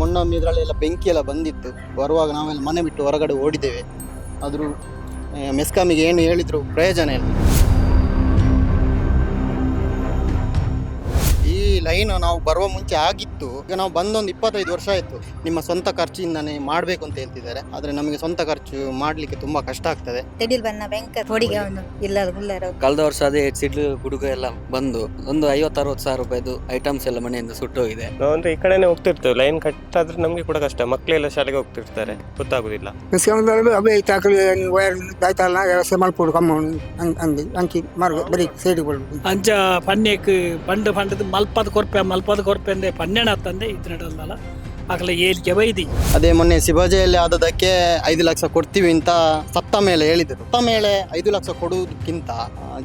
ಮೊನ್ನೊಮ್ಮೆ ಇದರಲ್ಲೆಲ್ಲ ಬೆಂಕಿ ಎಲ್ಲ ಬಂದಿತ್ತು. ಬರುವಾಗ ನಾವೆಲ್ಲ ಮನೆ ಬಿಟ್ಟು ಹೊರಗಡೆ ಓಡಿದ್ದೇವೆ. ಆದರೂ ಮೆಸ್ಕಾಮಿಗೆ ಏನು ಹೇಳಿದ್ರು ಪ್ರಯೋಜನ ಇಲ್ಲ. ಲೈನ್ ನಾವು ಬರುವ ಮುಂಚೆ ಆಗಿತ್ತು. ಈಗ ನಾವು ಬಂದೊಂದು ಇಪ್ಪತ್ತೈದು ವರ್ಷ ಆಯಿತು. ನಿಮ್ಮ ಸ್ವಂತ ಖರ್ಚಿಂದನೇ ಮಾಡಬೇಕು ಅಂತ ಹೇಳ್ತಿದ್ದಾರೆ. ಆದರೆ ನಮಗೆ ಸ್ವಂತ ಖರ್ಚು ಮಾಡಲಿಕ್ಕೆ ತುಂಬ ಕಷ್ಟ ಆಗ್ತದೆ. ತೆಡಿಲ್ ಹೊಡಿಗೆ ಇಲ್ಲ ಕಳೆದ ವರ್ಷ ಅದೇ ಸಿಡ್ಲು ಗುಡುಗು ಎಲ್ಲ ಬಂದು ಒಂದು ಐವತ್ತು ಅರವತ್ತು ಸಾವಿರ ರೂಪಾಯಿದು ಐಟಮ್ಸ್ ಎಲ್ಲ ಮನೆಯಿಂದ ಸುಟ್ಟೋಗಿದೆ ನಾವು ಅಂದ್ರೆ ಈ ಕಡೆನೆ ಹೋಗ್ತಿರ್ತೇವೆ. ಲೈನ್ ಕಟ್ ಆದ್ರೆ ನಮಗೆ ಕೂಡ ಕಷ್ಟ. ಮಕ್ಕಳೆಲ್ಲ ಶಾಲೆಗೆ ಹೋಗ್ತಿರ್ತಾರೆ. ಗೊತ್ತಾಗುದಿಲ್ಲ. ತಾಕಲು ವ್ಯವಸ್ಥೆ ಕಮ್ಮ ಅಂಗಿ ಅಂಕಿ ಮಾರ್ಗ ಬರೀ ಸೇಡಿ ಅಂಚ ಪನ್ಯಕ್ ಪಂಡ್ ಪಂಡದ ಮಲ್ಪದ ಕೊರ್ಪೆ ಮಲ್ಪದ ಕೊರ್ಪೆ ಅಂದೆ ಪನ್ನೆಣ ತಂದೆ ಇದ್ರಡಲ್ಲ ಆಗಲ ಏಲ್ಕೆ ಬೈದಿ ಅದೇ ಮೊನ್ನೆ ಶಿವಾಜಿಯಲ್ಲಿ ಆದದಕ್ಕೆ ಐದು ಲಕ್ಷ ಕೊಡ್ತೀವಿ ಅಂತ ಸತ್ತ ಮೇಲೆ ಹೇಳಿದರು. ಸತ್ತ ಮೇಲೆ ಐದು ಲಕ್ಷ ಕೊಡುವುದಕ್ಕಿಂತ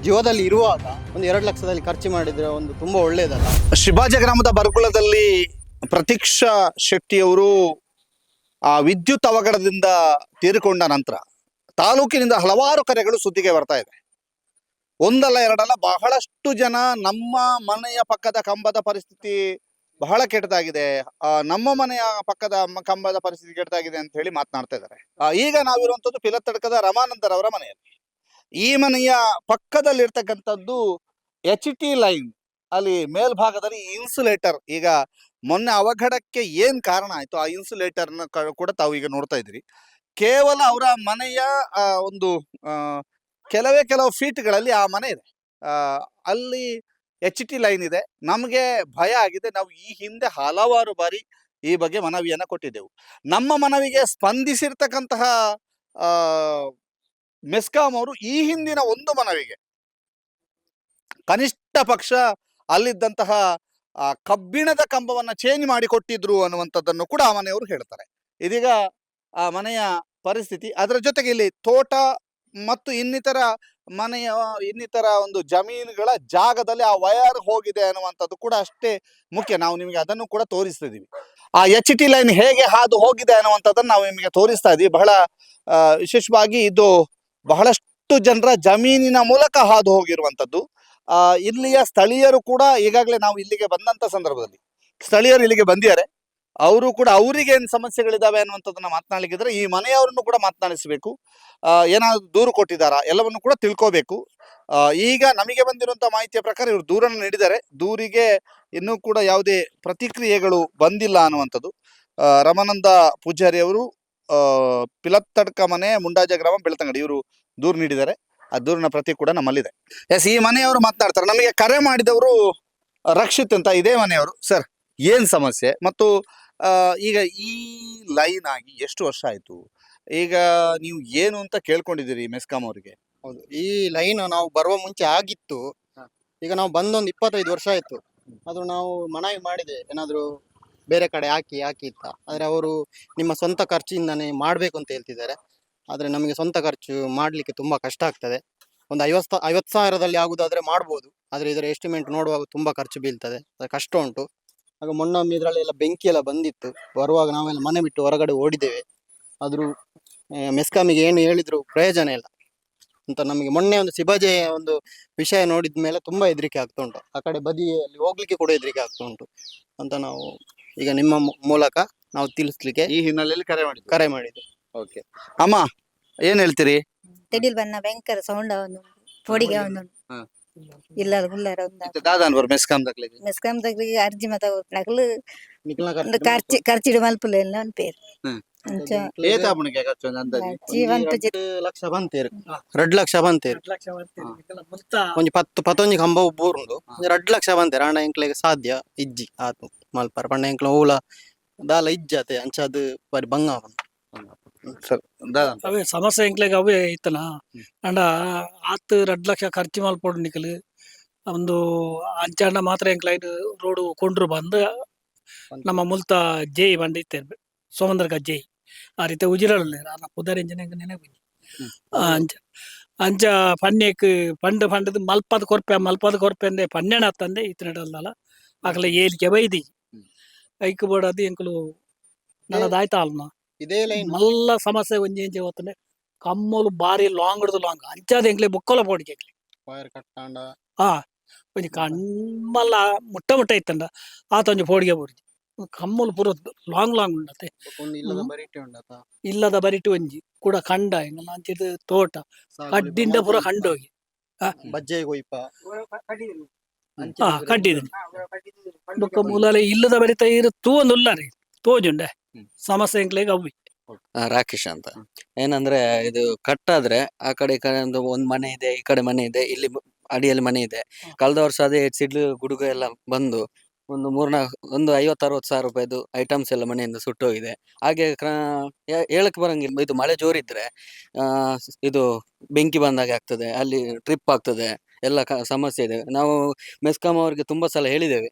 ಜೀವದಲ್ಲಿ ಇರುವಾಗ ಒಂದು ಎರಡು ಲಕ್ಷದಲ್ಲಿ ಖರ್ಚು ಮಾಡಿದ್ರೆ ಒಂದು ತುಂಬಾ ಒಳ್ಳೇದಲ್ಲ. ಶಿವಾಜಿ ಗ್ರಾಮದ ಬರಗುಳದಲ್ಲಿ ಪ್ರತೀಕ್ಷಾ ಶೆಟ್ಟಿಯವರು ಆ ವಿದ್ಯುತ್ ಅವಘಡದಿಂದ ತೀರಿಕೊಂಡ ನಂತರ ತಾಲೂಕಿನಿಂದ ಹಲವಾರು ಕರೆಗಳು ಸುದ್ದಿಗೆ ಬರ್ತಾ ಇದೆ. ಒಂದಲ್ಲ ಎರಡಲ್ಲ ಬಹಳಷ್ಟು ಜನ ನಮ್ಮ ಮನೆಯ ಪಕ್ಕದ ಕಂಬದ ಪರಿಸ್ಥಿತಿ ಬಹಳ ಕೆಟ್ಟದಾಗಿದೆ. ನಮ್ಮ ಮನೆಯ ಪಕ್ಕದ ಕಂಬದ ಪರಿಸ್ಥಿತಿ ಕೆಟ್ಟದಾಗಿದೆ ಅಂತ ಹೇಳಿ ಮಾತನಾಡ್ತಾ ಇದ್ದಾರೆ. ಈಗ ನಾವಿರುವಂತದ್ದು ಪಿಲತ್ತಡ್ಕದ ರಮಾನಂದರ್ ಅವರ ಮನೆಯಲ್ಲಿ. ಈ ಮನೆಯ ಪಕ್ಕದಲ್ಲಿರ್ತಕ್ಕಂಥದ್ದು ಎಚ್ ಟಿ ಲೈನ್ ಅಲ್ಲಿ ಮೇಲ್ಭಾಗದಲ್ಲಿ ಇನ್ಸುಲೇಟರ್ ಈಗ ಮೊನ್ನೆ ಅವಘಡಕ್ಕೆ ಏನ್ ಕಾರಣ ಆಯ್ತು? ಆ ಇನ್ಸುಲೇಟರ್ ಕೂಡ ತಾವು ಈಗ ನೋಡ್ತಾ ಇದ್ದೀರಿ. ಕೇವಲ ಅವರ ಮನೆಯ ಒಂದು ಕೆಲವೇ ಕೆಲವು ಫೀಟ್ಗಳಲ್ಲಿ ಆ ಮನೆ ಇದೆ. ಅಲ್ಲಿ ಎಚ್ ಟಿ ಲೈನ್ ಇದೆ. ನಮಗೆ ಭಯ ಆಗಿದೆ. ನಾವು ಈ ಹಿಂದೆ ಹಲವಾರು ಬಾರಿ ಈ ಬಗ್ಗೆ ಮನವಿಯನ್ನ ಕೊಟ್ಟಿದ್ದೆವು. ನಮ್ಮ ಮನವಿಗೆ ಸ್ಪಂದಿಸಿರ್ತಕ್ಕಂತಹ ಮೆಸ್ಕಾಂ ಅವರು ಈ ಹಿಂದಿನ ಒಂದು ಮನವಿಗೆ ಕನಿಷ್ಠ ಪಕ್ಷ ಅಲ್ಲಿದ್ದಂತಹ ಕಬ್ಬಿಣದ ಕಂಬವನ್ನ ಚೇಂಜ್ ಮಾಡಿ ಕೊಟ್ಟಿದ್ರು ಅನ್ನುವಂಥದ್ದನ್ನು ಕೂಡ ಆ ಮನೆಯವರು ಹೇಳ್ತಾರೆ. ಇದೀಗ ಆ ಮನೆಯ ಪರಿಸ್ಥಿತಿ, ಅದರ ಜೊತೆಗೆ ಇಲ್ಲಿ ತೋಟ ಮತ್ತು ಇನ್ನಿತರ ಮನೆಯ, ಇನ್ನಿತರ ಒಂದು ಜಮೀನುಗಳ ಜಾಗದಲ್ಲಿ ಆ ವಯರ್ ಹೋಗಿದೆ ಅನ್ನುವಂಥದ್ದು ಕೂಡ ಅಷ್ಟೇ ಮುಖ್ಯ. ನಾವು ನಿಮಗೆ ಅದನ್ನು ಕೂಡ ತೋರಿಸ್ತಾ ಇದೀವಿ ಆ ಎಚ್ ಟಿ ಲೈನ್ ಹೇಗೆ ಹಾದು ಹೋಗಿದೆ ಅನ್ನುವಂಥದ್ದನ್ನು ನಾವು ನಿಮಗೆ ತೋರಿಸ್ತಾ ಇದೀವಿ. ಬಹಳ ವಿಶೇಷವಾಗಿ ಇದು ಬಹಳಷ್ಟು ಜನರ ಜಮೀನಿನ ಮೂಲಕ ಹಾದು ಹೋಗಿರುವಂಥದ್ದು. ಇಲ್ಲಿಯ ಸ್ಥಳೀಯರು ಕೂಡ ಈಗಾಗಲೇ ನಾವು ಇಲ್ಲಿಗೆ ಬಂದಂಥ ಸಂದರ್ಭದಲ್ಲಿ ಸ್ಥಳೀಯರು ಇಲ್ಲಿಗೆ ಬಂದಿದ್ದಾರೆ. ಅವರು ಕೂಡ ಅವರಿಗೆ ಏನು ಸಮಸ್ಯೆಗಳಿದಾವೆ ಅನ್ನುವಂಥದ್ದನ್ನ ಮಾತನಾಡಲಿಕ್ಕಿದ್ರೆ ಈ ಮನೆಯವರನ್ನು ಕೂಡ ಮಾತನಾಡಿಸಬೇಕು. ಏನಾದ್ರು ದೂರು ಕೊಟ್ಟಿದ್ದಾರಾ ಎಲ್ಲವನ್ನು ಕೂಡ ತಿಳ್ಕೋಬೇಕು. ಈಗ ನಮಗೆ ಬಂದಿರುವಂತ ಮಾಹಿತಿಯ ಪ್ರಕಾರ ಇವರು ದೂರನ್ನು ನೀಡಿದ್ದಾರೆ. ದೂರಿಗೆ ಇನ್ನೂ ಕೂಡ ಯಾವುದೇ ಪ್ರತಿಕ್ರಿಯೆಗಳು ಬಂದಿಲ್ಲ ಅನ್ನುವಂಥದ್ದು. ರಮಾನಂದ ಪೂಜಾರಿ ಅವರು ಪಿಲತ್ತಡ್ಕ ಮನೆ, ಮುಂಡಾಜ ಗ್ರಾಮ, ಬೆಳ್ತಂಗಡಿ ಇವರು ದೂರು ನೀಡಿದ್ದಾರೆ. ಆ ದೂರಿನ ಪ್ರತಿ ಕೂಡ ನಮ್ಮಲ್ಲಿದೆ. ಎಸ್, ಈ ಮನೆಯವರು ಮಾತನಾಡ್ತಾರೆ. ನಮಗೆ ಕರೆ ಮಾಡಿದವರು ರಕ್ಷಿತ್ ಅಂತ ಇದೇ ಮನೆಯವರು. ಸರ್, ಏನ್ ಸಮಸ್ಯೆ? ಮತ್ತು ಈಗ ಈ ಲೈನ್ ಆಗಿ ಎಷ್ಟು ವರ್ಷ ಆಯ್ತು? ಈಗ ನೀವು ಏನು ಅಂತ ಕೇಳ್ಕೊಂಡಿದ್ದೀರಿ ಮೆಸ್ಕಾಂ ಅವರಿಗೆ? ಹೌದು ಈ ಲೈನ್ ನಾವು ಬರುವ ಮುಂಚೆ ಆಗಿತ್ತು. ಈಗ ನಾವು ಬಂದೊಂದು ಇಪ್ಪತ್ತೈದು ವರ್ಷ ಆಯ್ತು. ಅದು ನಾವು ಮನವಿ ಮಾಡಿದೆ ಏನಾದರೂ ಬೇರೆ ಕಡೆ ಹಾಕಿ ಹಾಕಿ ಅಂತ. ಆದರೆ ಅವರು ನಿಮ್ಮ ಸ್ವಂತ ಖರ್ಚಿಂದನೇ ಮಾಡಬೇಕು ಅಂತ ಹೇಳ್ತಿದ್ದಾರೆ. ಆದರೆ ನಮಗೆ ಸ್ವಂತ ಖರ್ಚು ಮಾಡಲಿಕ್ಕೆ ತುಂಬ ಕಷ್ಟ ಆಗ್ತದೆ. ಒಂದು ಐವತ್ತು ಐವತ್ತು ಸಾವಿರದಲ್ಲಿ ಆಗುದಾದ್ರೆ ಮಾಡ್ಬೋದು. ಆದರೆ ಇದರ ಎಸ್ಟಿಮೇಟ್ ನೋಡುವಾಗ ತುಂಬ ಖರ್ಚು ಬೀಳ್ತದೆ. ಅದು ಕಷ್ಟ ಉಂಟು. ಆಗ ಮೊನ್ನೊಮ್ಮೆ ಇದರಲ್ಲೆಲ್ಲ ಬೆಂಕಿ ಎಲ್ಲ ಬಂದಿತ್ತು. ಬರುವಾಗ ನಾವೆಲ್ಲ ಮನೆ ಬಿಟ್ಟು ಹೊರಗಡೆ ಓಡಿದ್ದೇವೆ. ಆದರೂ ಮೆಸ್ಕಾಮಿಗೆ ಏನು ಹೇಳಿದ್ರು ಪ್ರಯೋಜನ ಇಲ್ಲ. ಅಂತ ನಮಗೆ ಮೊನ್ನೆ ಒಂದು ಸಿಬಾಜೆಯ ಒಂದು ವಿಷಯ ನೋಡಿದ ಮೇಲೆ ತುಂಬಾ ಹೆದರಿಕೆ ಆಗ್ತಾ ಉಂಟು. ಆ ಕಡೆ ಬದಿಯಲ್ಲಿ ಹೋಗ್ಲಿಕ್ಕೆ ಕೂಡ ಹೆದರಿಕೆ ಆಗ್ತಾ ಉಂಟು. ಅಂತ ನಾವು ಈಗ ನಿಮ್ಮ ಮೂಲಕ ನಾವು ತಿಳಿಸ್ಲಿಕ್ಕೆ ಈ ಹಿನ್ನೆಲೆಯಲ್ಲಿ ಕರೆ ಮಾಡಿ ಕರೆ ಮಾಡಿದ್ದು. ಓಕೆ. ಅಮ್ಮ ಏನ್ ಹೇಳ್ತೀರಿ? ತೆಡಿಲ್ ಬಣ್ಣ ಭಯಂಕರ ಸೌಂಡ್ ಅವನು ಹೊಡಿಗೆ ಅವನು. ಇಲ್ಲ ಗುಲ್ಲಾರ ಒಂದ ಇತ್ತೆ ದಾದಾನ್ ಬರ್ ಮೆಸ್ಕಾಮ್ ದಕ್ಲೆಗ್ ಅರ್ಜಿ ಕರ್ಚಿ ಹ್ಮ್. ಅಂಚ ಲಕ್ಷ ಒಂಜಿ ಪತ್ತೊಂಜಿ ಕಂಬ ಲಕ್ಷ ಆಂಡ ಎಂಕ್ಲೆಗ್ ಸಾಧ್ಯ ಇಜ್ಜಿ ಆತು ಮಲ್ಪರ್ ಪಂಡ ಎಂಕ್ಲ ಊಲ ದಾಲ ಇಜ್ಜಾತೆ ಅಂಚಾದ್ ಬಾರಿ ಬಂಗ ಆಪುಂಡು ಸರ್ ದಾದಾನ್ ಅವೇ ಸಮಸ್ಯೆ ಎಂಕ್ಲೆಗ್ ಅವೇ ಐತನ ಅಂಡ ಆತ್ ಎರಡು ಲಕ್ಷ ಖರ್ಚು ಮಲ್ಪೊಡು ನಿಕಲು. ಒಂದು ಅಂಚಾಂಡ ಮಾತ್ರ ಎಂಕ್ಲೈನ್ ರೋಡ್ ಕೊಂಡ್ರು ಬಂದು ನಮ್ಮ ಮುಲ್ತ ಜೈ ಬಂಡ ಇತ್ತೇರು ಸೋಮಂದ್ರಗ ಜೈ ಆ ರೀತಿ ಉಜಿರಲ್ಲ ಪುದರ್ ಎಂಜಿನ ನೆನಪು ಅಂಚ ಅಂಚ ಪನ್ಯಕ್ ಪಂಡ ಪಂಡದ ಮಲ್ಪದ ಕೊರ್ಪೆ ಮಲ್ಪದ ಕೊರ್ಪೆ ಅಂದೆ ಪನ್ನೆಣ ತಂದೆ ಇತ್ತಿನಲ್ಲ ಆಗಲ ಏಲಿಕೆ ಬೈದಿ. ಐಕ್ ಬೋಡದು ಎಂಕಲು ನನ್ನದಾಯ್ತಾ ಅಲ್ನ ಇದೇ ಲೈನ್ ಮಲ್ಲ ಸಮಸ್ಯೆ ಒಂಜಿ ಎಂಚೆ ಹೋತಂಡೆ ಕಮ್ಮಲು ಬಾರಿ ಲಾಂಗ್ ಹಿಡ್ದು ಲಾಂಗ್ ಅಂಚಾದ ಎಂಕ್ಲೆ ಬೊಕ್ಕಲ ಪೋಡಿಗೆ ವೈರ್ ಕಟ್ಟಾಂಡ ಆ ಒಂಜಿ ಕಣ್ಣಲ್ಲ ಮುಟ್ಟ ಮುಟ್ಟ ಇತ್ತಂಡ ಆತ ಒಂಜಿ ಪೋಡಿಗೆ ಬೋಡಿ ಕಮ್ಮಲು ಪೂರ ಲಾಂಗ್ ಲಾಂಗ್ ಉಂಡತೆ ಒಂದು ಇಲ್ಲದ ಹ್ಮ್. ಬರಿಟೆ ಉಂಡತ ಇಲ್ಲದ ಬರಿಟು ಒಂಜಿ ಕೂಡ ಕಂಡ ಎಂಗಲ್ಲ ಅಂಚಿದ ತೋಟ ಕಡ್ಡಿಂಡ ಪೂರ ಕಂಡೋಗಿ ಬಜ್ಜೆ ಗೊಯ್ಪ ಹಾ ಕಡ್ಡಿದ ಬೊಕ್ಕ ಮೂಲಲೆ ಇಲ್ಲದ ಬರಿತ ಇರು ತೂವೊಂದು ಉಲ್ಲಾರಿ ತೋಜುಂಡೆ ಹ್ಮ್. ಸಮಸ್ಯೆ ಇಂಕ್ಲಿಗೆ ಅವು ಆ, ರಾಕೇಶ್ ಅಂತ. ಏನಂದ್ರೆ ಇದು ಕಟ್ಟಾದ್ರೆ ಆ ಕಡೆ ಈ ಕಡೆ ಒಂದು ಒಂದ್ ಮನೆ ಇದೆ ಈ ಕಡೆ ಮನೆ ಇದೆ ಇಲ್ಲಿ ಬ- ಅಡಿಯಲ್ಲಿ ಮನೆ ಇದೆ. ಕಳೆದ ವರ್ಷ ಅದೇ ಸಿಡ್ಲು ಗುಡುಗ ಎಲ್ಲ ಬಂದು ಒಂದು ಮೂರ್ನಾಲ್ಕು ಒಂದು ಐವತ್ತು ಅರವತ್ತು ಸಾವಿರ ರೂಪಾಯಿದು ಐಟಮ್ಸ್ ಎಲ್ಲ ಮನೆಯಿಂದ ಸುಟ್ಟೋಗಿದೆ ಹಾಗೆ ಕ್ರ- ಹೇ- ಹೇಳಕ್ ಬರಂಗಿಲ್ಲ. ಇದು ಮಳೆ ಜೋರಿದ್ರೆ ಆ ಸ್- ಇದು ಬೆಂಕಿ ಬಂದಾಗ ಆಗ್ತದೆ ಅಲ್ಲಿ ಟ್ರಿಪ್ ಆಗ್ತದೆ ಎಲ್ಲ ಕ- ಸಮಸ್ಯೆ ಇದೆ. ನಾವು ಮೆಸ್ಕಾಂ ಅವರಿಗೆ ತುಂಬಾ ಸಲ ಹೇಳಿದ್ದೇವೆ.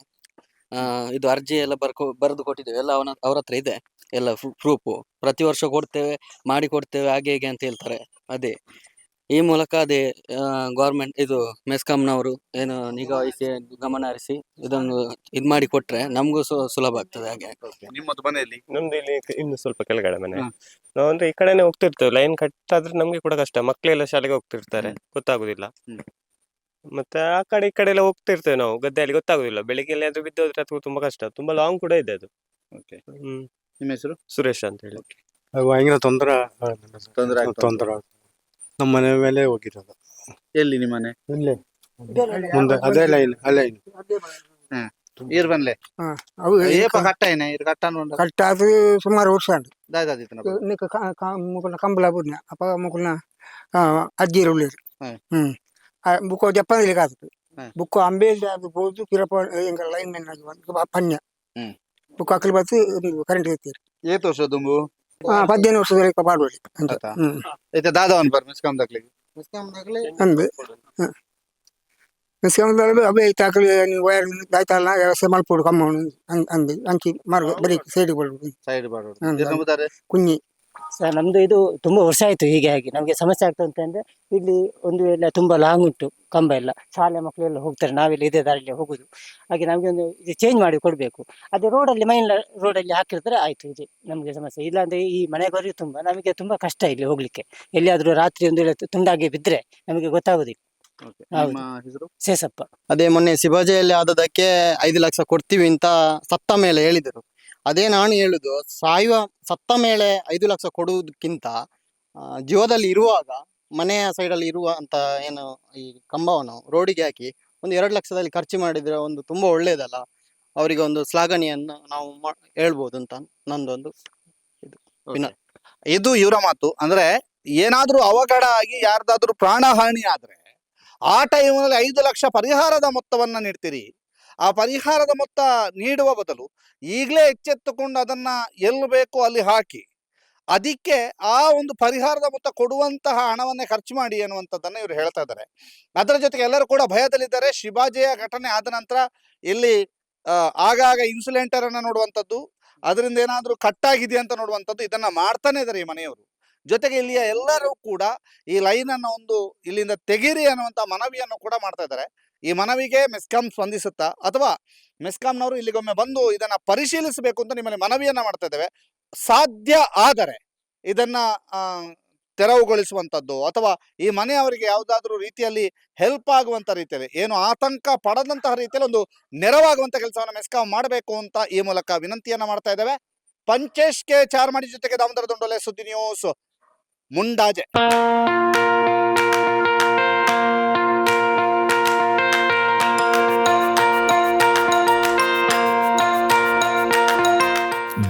ಆ ಇದು ಅರ್ಜಿ ಎಲ್ಲ ಬರ್ಕೊ ಬರೆದು ಕೊಟ್ಟಿದ್ದೇವೆ. ಎಲ್ಲ ಅವನ ಅವ್ರ ಹತ್ರ ಇದೆ. ಎಲ್ಲ ಪ್ರೂಫು ಪ್ರತಿ ವರ್ಷ ಕೊಡ್ತೇವೆ ಮಾಡಿ ಕೊಡ್ತೇವೆ ಹಾಗೆ ಹೀಗೆ ಅಂತ ಹೇಳ್ತಾರೆ. ಅದೇ. ಈ ಮೂಲಕ ಅದೇ ಗೌರ್ಮೆಂಟ್ ಇದು ಮೆಸ್ಕಾಂನವರು ಏನು ನಿಗಾ ವಹಿಸಿ ಗಮನ ಹರಿಸಿ ಇದನ್ನು ಇದು ಮಾಡಿ ಕೊಟ್ರೆ ನಮಗೂ ಸುಲಭ ಆಗ್ತದೆ ಹಾಗೆ. ನಿಮ್ಮದು ಮನೆಯಲ್ಲಿ? ನಮ್ದು ಇಲ್ಲಿ ಇನ್ನು ಸ್ವಲ್ಪ ಕೆಳಗಡೆ ಮನೆ. ನಾವು ಅಂದ್ರೆ ಈ ಕಡೆನೆ ಹೋಗ್ತಿರ್ತೇವೆ ಲೈನ್ ಕಟ್ ಆದ್ರೆ ನಮ್ಗೆ ಕೂಡ ಕಷ್ಟ. ಮಕ್ಕಳೆಲ್ಲ ಶಾಲೆಗೆ ಹೋಗ್ತಿರ್ತಾರೆ ಗೊತ್ತಾಗುದಿಲ್ಲ. ಮತ್ತೆ ಆ ಕಡೆ ಈ ಕಡೆ ಎಲ್ಲ ಹೋಗ್ತಿರ್ತೇವೆ ನಾವು ಗದ್ದೆಯಲ್ಲಿ ಗೊತ್ತಾಗುದಿಲ್ಲ. ಬೆಳಿಗ್ಗೆ ಎಲ್ಲ ಬಿದ್ದೋದ್ರೆ ಅದು ತುಂಬಾ ಕಷ್ಟ ತುಂಬಾ ಲಾಂಗ್ ಕೂಡ ಇದೆ ಅದು. Okay hmm. ನಿಮ್ಮ ಹೆಸರು? ಸುರೇಶ್ ಅಂತ ಹೇಳಿ. ಭಯಂಕರ ತೊಂದರೆ ತೊಂದ್ರೆ ಆಗ್ತಾ ತೊಂದರೆ ನಮ್ಮ ಮನೆ ಮೇಲೆ ಹೋಗಿರೋದು. ಎಲ್ಲಿ ನಿಮ್ಮ ಮನೆ? ಇಲ್ಲೇ. ಮುಂದೆ ಅದೇ ಲೈನ್ ಆ ಲೈನ್ ಇರ್ ಬಂದ್ಲೆ? ಹಾ ಅವು ಏಪ ಕಟ್ಟ ಏನ? ಇರ್ ಕಟ್ಟಾನೊಂಡ. ಕಟ್ಟ ಅದು ಸುಮಾರು ವರ್ಷ ಉಂಟು. ದಾದಾದಿತ್ತು ನಿಕ್ಕ ಮುಕುಲ್ನ ಕಂಬಳ ಬುಡ್ನ ಅಪ್ಪ ಮುಕುಲ್ನ ಅಜ್ಜಿ ಉಳ್ಳೇರು ಹ್ಮ್. ಹ್ಮ್. ಆ ಬುಕ್ಕ ಬುಕ್ಕು ಕಾದು ಬುಕ್ಕ ಅಂಬೇಲಿ ಅದು ಬೋದು ಪಿರಪ ಎಂಗ ಲೈನ್ ಮೆನ್ ಆಗಿ ಬಂದು ಪನ್ಯ ಹ್ಮ್. ಅಕ್ಕಲ್ ಬತ್ತು ಕರೆಂಟ್ ಐತಿ ಏತ್ ವರ್ಷ ದುಂಬು ಹಾ ವರ್ಷದ ಪಾಡುವಳಿ ಅಂತ? ಹ್ಮ್. ಐತೆ ಕಮ್ ಬರ್ ಮಿಸ್ಕಾಮ್ ಮಿಸ್ಕಾಮ್ ಅಂದು. ಮಿಸ್ಕೊಂಡ್ರೆ ಈ ತಾಕಲಿ ನೀವು ವೈರ್ ದಾಯ್ತಲ್ಲ ವ್ಯವಸ್ಥೆ ಮಲ್ಪೋಡು ಕಮ್ಮ ಅಂದು ಅಂಕಿ ಮಾರ್ಗ ಬರೀ ಸೈಡ್ ಬರೋದು. ಸೈಡ್ ಬಾಡೋದು ಹ್ಮ್. ಸರ್ ನಮ್ದು ಇದು ತುಂಬಾ ವರ್ಷ ಆಯ್ತು ಹೀಗೆ ಆಗಿ. ನಮಗೆ ಸಮಸ್ಯೆ ಆಗ್ತದೆ ಅಂತಂದ್ರೆ ಇಲ್ಲಿ ಒಂದು ಎಲ್ಲ ತುಂಬಾ ಲಾಂಗ್ ಉಂಟು ಕಂಬ ಎಲ್ಲ. ಶಾಲೆ ಮಕ್ಕಳೆಲ್ಲ ಹೋಗ್ತಾರೆ ನಾವೆಲ್ಲ ಇದೇ ದಾರಿಯಲ್ಲಿ ಹೋಗುದು. ಹಾಗೆ ನಮಗೆ ಒಂದು ಇದು ಚೇಂಜ್ ಮಾಡಿ ಕೊಡಬೇಕು. ಅದೇ ರೋಡಲ್ಲಿ ಮೈನ್ ರೋಡಲ್ಲಿ ಹಾಕಿರ್ತಾರೆ ಆಯ್ತು ಇದು ನಮಗೆ ಸಮಸ್ಯೆ. ಇಲ್ಲಾಂದ್ರೆ ಈ ಮನೆಗೋರಿಗೆ ತುಂಬಾ ನಮಗೆ ತುಂಬಾ ಕಷ್ಟ ಇಲ್ಲಿ ಹೋಗ್ಲಿಕ್ಕೆ. ಎಲ್ಲಿಯಾದ್ರೂ ರಾತ್ರಿ ಒಂದು ವೇಳೆ ತುಂಡಾಗಿ ಬಿದ್ರೆ ನಮಗೆ ಗೊತ್ತಾಗುದಿಲ್ಲ. ಸೇಸಪ್ಪ ಅದೇ ಮೊನ್ನೆ ಶಿವಾಜಿಯಲ್ಲಿ ಆದದಕ್ಕೆ ಐದು ಲಕ್ಷ ಕೊಡ್ತೀವಿ ಅಂತ ಸತ್ತ ಮೇಲೆ ಹೇಳಿದರು. ಅದೇ ನಾನು ಹೇಳುದು ಸಾಯುವ ಸತ್ತ ಮೇಲೆ ಐದು ಲಕ್ಷ ಕೊಡುವುದಕ್ಕಿಂತ ಆ, ಜೀವದಲ್ಲಿ ಇರುವಾಗ ಮನೆಯ ಸೈಡಲ್ಲಿ ಇರುವ ಅಂತ ಏನು ಈ ಕಂಬವನ್ನು ರೋಡಿಗೆ ಹಾಕಿ ಒಂದು ಎರಡು ಲಕ್ಷದಲ್ಲಿ ಖರ್ಚು ಮಾಡಿದ್ರೆ ಒಂದು ತುಂಬಾ ಒಳ್ಳೇದಲ್ಲ? ಅವರಿಗೆ ಒಂದು ಶ್ಲಾಘನೆಯನ್ನು ನಾವು ಹೇಳ್ಬೋದು ಅಂತ ನಂದೊಂದು ಇದು ಇದು ಇವರ ಮಾತು. ಅಂದ್ರೆ ಏನಾದ್ರೂ ಅವಘಡ ಆಗಿ ಯಾರ್ದಾದ್ರೂ ಪ್ರಾಣಹಾನಿ ಆದ್ರೆ ಆ ಟೈಮ್ನಲ್ಲಿ ಐದು ಲಕ್ಷ ಪರಿಹಾರದ ಮೊತ್ತವನ್ನ ನೀಡ್ತೀರಿ. ಆ ಪರಿಹಾರದ ಮೊತ್ತ ನೀಡುವ ಬದಲು ಈಗಲೇ ಎಚ್ಚೆತ್ತುಕೊಂಡು ಅದನ್ನ ಎಲ್ಲಿ ಬೇಕೋ ಅಲ್ಲಿ ಹಾಕಿ. ಅದಕ್ಕೆ ಆ ಒಂದು ಪರಿಹಾರದ ಮೊತ್ತ ಕೊಡುವಂತಹ ಹಣವನ್ನೇ ಖರ್ಚು ಮಾಡಿ ಅನ್ನುವಂಥದ್ದನ್ನ ಇವರು ಹೇಳ್ತಾ ಇದ್ದಾರೆ. ಅದರ ಜೊತೆಗೆ ಎಲ್ಲರೂ ಕೂಡ ಭಯದಲ್ಲಿದ್ದಾರೆ. ಶಿವಾಜಿಯ ಘಟನೆ ಆದ ನಂತರ ಇಲ್ಲಿ ಆಗಾಗ ಇನ್ಸುಲೆಂಟರನ್ನು ನೋಡುವಂಥದ್ದು, ಅದರಿಂದ ಏನಾದರೂ ಕಟ್ಟಾಗಿದೆ ಅಂತ ನೋಡುವಂಥದ್ದು ಇದನ್ನ ಮಾಡ್ತಾನೆ ಇದ್ದಾರೆ ಈ ಮನೆಯವರು. ಜೊತೆಗೆ ಇಲ್ಲಿಯ ಎಲ್ಲರೂ ಕೂಡ ಈ ಲೈನ್ ಅನ್ನ ಒಂದು ಇಲ್ಲಿಂದ ತೆಗೀರಿ ಅನ್ನುವಂತ ಮನವಿಯನ್ನು ಕೂಡ ಮಾಡ್ತಾ ಇದ್ದಾರೆ. ಈ ಮನವಿಗೆ ಮೆಸ್ಕಾಂ ಸ್ಪಂದಿಸುತ್ತಾ ಅಥವಾ ಮೆಸ್ಕಾಂನವರು ಇಲ್ಲಿಗೊಮ್ಮೆ ಬಂದು ಇದನ್ನ ಪರಿಶೀಲಿಸಬೇಕು ಅಂತ ನಿಮ್ಮಲ್ಲಿ ಮನವಿಯನ್ನ ಮಾಡ್ತಾ ಇದ್ದೇವೆ. ಸಾಧ್ಯ ಆದರೆ ಇದನ್ನ ತೆರವುಗೊಳಿಸುವಂಥದ್ದು ಅಥವಾ ಈ ಮನೆಯವರಿಗೆ ಯಾವುದಾದ್ರೂ ರೀತಿಯಲ್ಲಿ ಹೆಲ್ಪ್ ಆಗುವಂತ ರೀತಿಯಲ್ಲಿ, ಏನು ಆತಂಕ ಪಡದಂತಹ ರೀತಿಯಲ್ಲಿ ಒಂದು ನೆರವಾಗುವಂತ ಕೆಲಸವನ್ನು ಮೆಸ್ಕಾಂ ಮಾಡಬೇಕು ಅಂತ ಈ ಮೂಲಕ ವಿನಂತಿಯನ್ನ ಮಾಡ್ತಾ ಇದ್ದೇವೆ. ಪಂಚೇಶ್ ಕೆ ಚಾರ್ಮಾಡಿ ಜೊತೆಗೆ ದಾಮೋದರ ದುಂಡೋಲೆ ಸುದ್ದಿ news, Mundaje.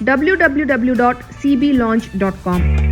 www.cblaunch.com.